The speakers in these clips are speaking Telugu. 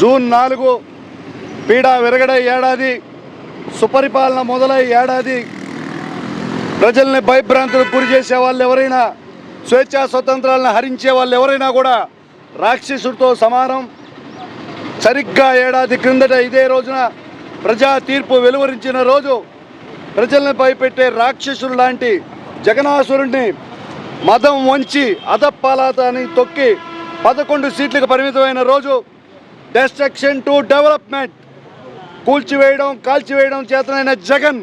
జూన్ నాలుగు పీడ విరగడ ఏడాది సుపరిపాలన మొదలై ఏడాది ప్రజల్ని భయభ్రాంతులకు గురి చేసే వాళ్ళు ఎవరైనా స్వేచ్ఛా స్వతంత్రాలను హరించే వాళ్ళు ఎవరైనా కూడా రాక్షసుడితో సమానం. సరిగ్గా ఏడాది క్రిందట ఇదే రోజున ప్రజా తీర్పు వెలువరించిన రోజు ప్రజల్ని భయపెట్టే రాక్షసుడు లాంటి జగనాసురుణ్ణి మదం వంచి అదప్పాలాతాన్ని తొక్కి పదకొండు సీట్లకు పరిమితమైన రోజు డెస్ట్రక్షన్ టు డెవలప్మెంట్ కూల్చివేయడం కాల్చివేయడం చేతనైన జగన్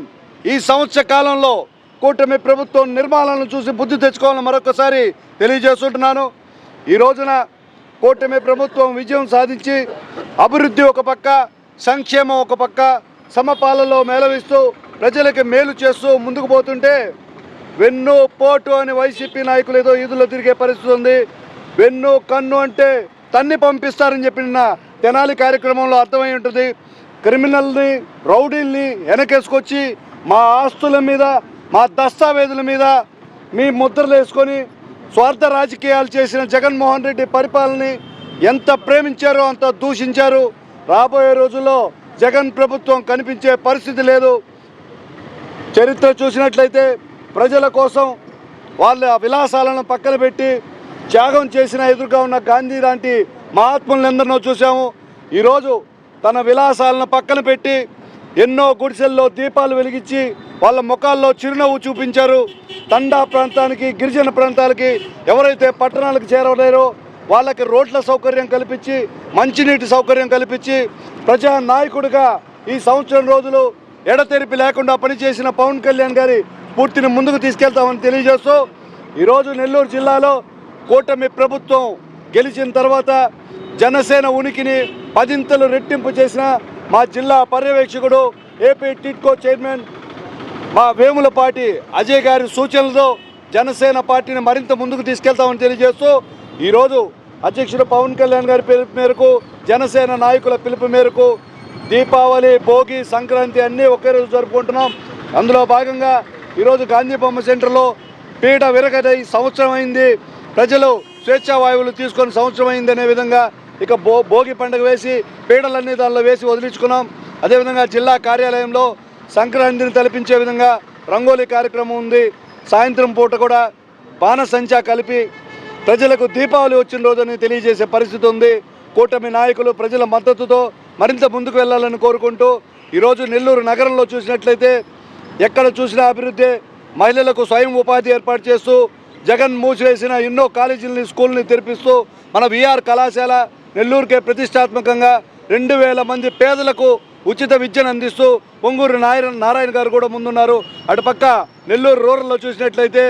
ఈ సంవత్సర కాలంలో కూటమి ప్రభుత్వం నిర్మాణాలను చూసి బుద్ధి తెచ్చుకోవాలని మరొకసారి తెలియజేస్తుంటున్నాను. ఈ రోజున కూటమి ప్రభుత్వం విజయం సాధించి అభివృద్ధి ఒక పక్క సంక్షేమం ఒక పక్క సమపాలలో మేళవిస్తూ ప్రజలకి మేలు చేస్తూ ముందుకు పోతుంటే వెన్ను పోటు అని వైసీపీ నాయకులు ఏదో ఈదులో తిరిగే పరిస్థితి ఉంది. వెన్ను కన్ను అంటే తన్ని పంపిస్తారని చెప్పిన తెనాలి కార్యక్రమంలో అర్థమై ఉంటుంది. క్రిమినల్ని రౌడీల్ని వెనకేసుకొచ్చి మా ఆస్తుల మీద మా దస్తావేజుల మీద మీ ముద్రలు వేసుకొని స్వార్థ రాజకీయాలు చేసిన జగన్మోహన్ రెడ్డి పరిపాలనని ఎంత ప్రేమించారో అంత దూషించారు. రాబోయే రోజుల్లో జగన్ ప్రభుత్వం కనిపించే పరిస్థితి లేదు. చరిత్ర చూసినట్లయితే ప్రజల కోసం వాళ్ళ విలాసాలను పక్కన పెట్టి త్యాగం చేసిన ఎదురుగా ఉన్న గాంధీ లాంటి మహాత్ములందరినో చూసాము ఈరోజు తన విలాసాలను పక్కన పెట్టి ఎన్నో గుడిసెల్లో దీపాలు వెలిగించి వాళ్ళ ముఖాల్లో చిరునవ్వు చూపించారు. తండా ప్రాంతానికి గిరిజన ప్రాంతాలకి ఎవరైతే పట్టణాలకు చేరలేరో వాళ్ళకి రోడ్ల సౌకర్యం కల్పించి మంచినీటి సౌకర్యం కల్పించి ప్రజా నాయకుడిగా ఈ సంవత్సరం రోజులు ఎడతెరిపి లేకుండా పనిచేసిన పవన్ కళ్యాణ్ గారి పూర్తిని ముందుకు తీసుకెళ్తామని తెలియజేస్తూ ఈరోజు నెల్లూరు జిల్లాలో కూటమి ప్రభుత్వం గెలిచిన తర్వాత జనసేన ఉనికిని పదింతలు రెట్టింపు చేసిన మా జిల్లా పర్యవేక్షకుడు ఏపీ టిట్కో చైర్మన్ మా వేములపాటి అజయ్ గారి సూచనలతో జనసేన పార్టీని మరింత ముందుకు తీసుకెళ్తామని తెలియజేస్తూ ఈరోజు అధ్యక్షుడు పవన్ కళ్యాణ్ గారి పిలుపు మేరకు జనసేన నాయకుల పిలుపు మేరకు దీపావళి భోగి సంక్రాంతి అన్నీ ఒకే రోజు జరుపుకుంటున్నాం. అందులో భాగంగా ఈరోజు గాంధీ బొమ్మ సెంటర్లో పీడ విరగదై సంవత్సరం అయింది. ప్రజలు స్వేచ్ఛా వాయువులు తీసుకొని సంవత్సరం అయింది అనే విధంగా ఇక భో భోగి పండుగ వేసి పీడలన్నీ దానిలో వేసి వదిలించుకున్నాం. అదేవిధంగా జిల్లా కార్యాలయంలో సంక్రాంతిని తలపించే విధంగా రంగోలీ కార్యక్రమం ఉంది. సాయంత్రం పూట కూడా బాణసంచా కలిపి ప్రజలకు దీపావళి వచ్చిన రోజుని తెలియజేసే పరిస్థితి ఉంది. కూటమి నాయకులు ప్రజల మద్దతుతో మరింత ముందుకు వెళ్ళాలని కోరుకుంటూ ఈరోజు నెల్లూరు నగరంలో చూసినట్లయితే ఎక్కడ చూసినా అభివృద్ధి మహిళలకు స్వయం ఉపాధి ఏర్పాటు చేస్తూ జగన్ మూసివేసిన ఎన్నో కాలేజీలని స్కూల్ని తెరిపిస్తూ మన విఆర్ కళాశాల నెల్లూరుకే ప్రతిష్టాత్మకంగా రెండు వేల మంది పేదలకు ఉచిత విద్యను అందిస్తూ పొంగూరు నారాయణ నారాయణ గారు కూడా ముందున్నారు. అటుపక్క నెల్లూరు రూరల్లో చూసినట్లయితే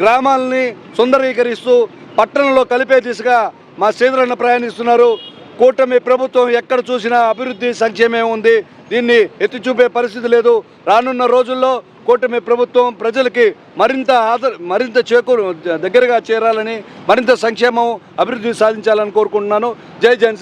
గ్రామాలని సుందరీకరిస్తూ పట్టణంలో కలిపే దిశగా మా శ్రీధరన్న ప్రయాణిస్తున్నారు. కూటమి ప్రభుత్వం ఎక్కడ చూసినా అభివృద్ధి సంక్షేమే ఉంది. దీన్ని ఎత్తి చూపే పరిస్థితి లేదు. రానున్న రోజుల్లో కూటమి ప్రభుత్వం ప్రజలకి మరింత ఆదర మరింత చేకూరు దగ్గరగా చేరాలని మరింత సంక్షేమం అభివృద్ధి సాధించాలని కోరుకుంటున్నాను. జై జన్